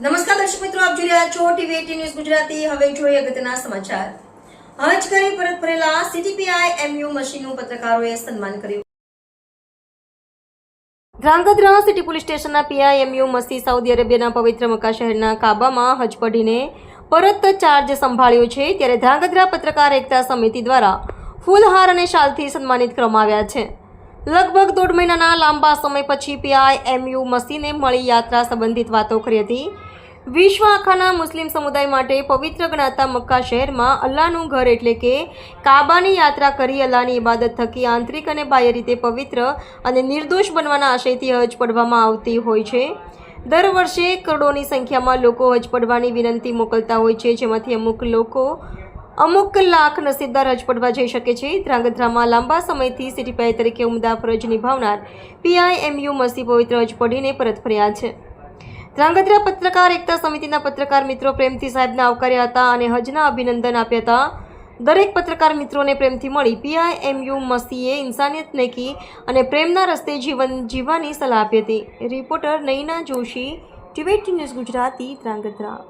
નમસ્કાર દર્શક મિત્રો, આપ જોઈ રહ્યા છો ટીવી ન્યૂઝ ગુજરાતી. હવે જોઈએ અગત્યના સમાચાર. હજ કરી પરત ફરેલા સીટીપીઆઈ એમયુ મશીનનું પત્રકારોએ સન્માન કર્યું. ધ્રાંગધ્રા સિટી પોલીસ સ્ટેશનના પીઆઈ એમયુ મસી સાઉદી અરેબિયાના પવિત્ર મક્કા શહેરના કાબામાં હજ પઢીને પરત ચાર્જ સંભાળ્યો છે, ત્યારે ધ્રાંગધ્રા પત્રકાર એકતા સમિતિ દ્વારા ફૂલહાર અને શાલથી સન્માનિત કરવામાં આવ્યા છે. લગભગ દોઢ મહિનાના લાંબા સમય પછી પીઆઈ એમયુ મસીને મળી યાત્રા સંબંધિત વાતો કરી હતી. વિશ્વ આખાના મુસ્લિમ સમુદાય માટે પવિત્ર ગણાતા મક્કા શહેરમાં અલ્લાહનું ઘર એટલે કે કાબાની યાત્રા કરી અલ્લાહની ઇબાદત થકી આંતરિક અને બાહ્ય રીતે પવિત્ર અને નિર્દોષ બનવાના આશયથી હજ પડવામાં આવતી હોય છે. દર વર્ષે કરોડોની સંખ્યામાં લોકો હજ પડવાની વિનંતી મોકલતા હોય છે, જેમાંથી અમુક લોકો અમુક લાખ નસીબદાર હજ પડવા જઈ શકે છે. ધ્રાંગધ્રામાં લાંબા સમયથી સિટીપાઈ તરીકે ઉમદા ફરજ નિભાવનાર પીઆઈએમયુ મસી પવિત્ર હજ પડીને પરત ફર્યા છે. ધ્રાંગધ્રા પત્રકાર એકતા સમિતિના પત્રકાર મિત્રો પ્રેમથી સાહેબને આવકાર્યા હતા અને હજના અભિનંદન આપ્યા હતા. દરેક પત્રકાર મિત્રોને પ્રેમથી મળી પીઆઈએમયુ મસીએ ઇન્સાનિયત નેકી અને પ્રેમના રસ્તે જીવન જીવવાની સલાહ આપી હતી. Reporter Naina Joshi, TV news Gujarati, Dhrangadhra.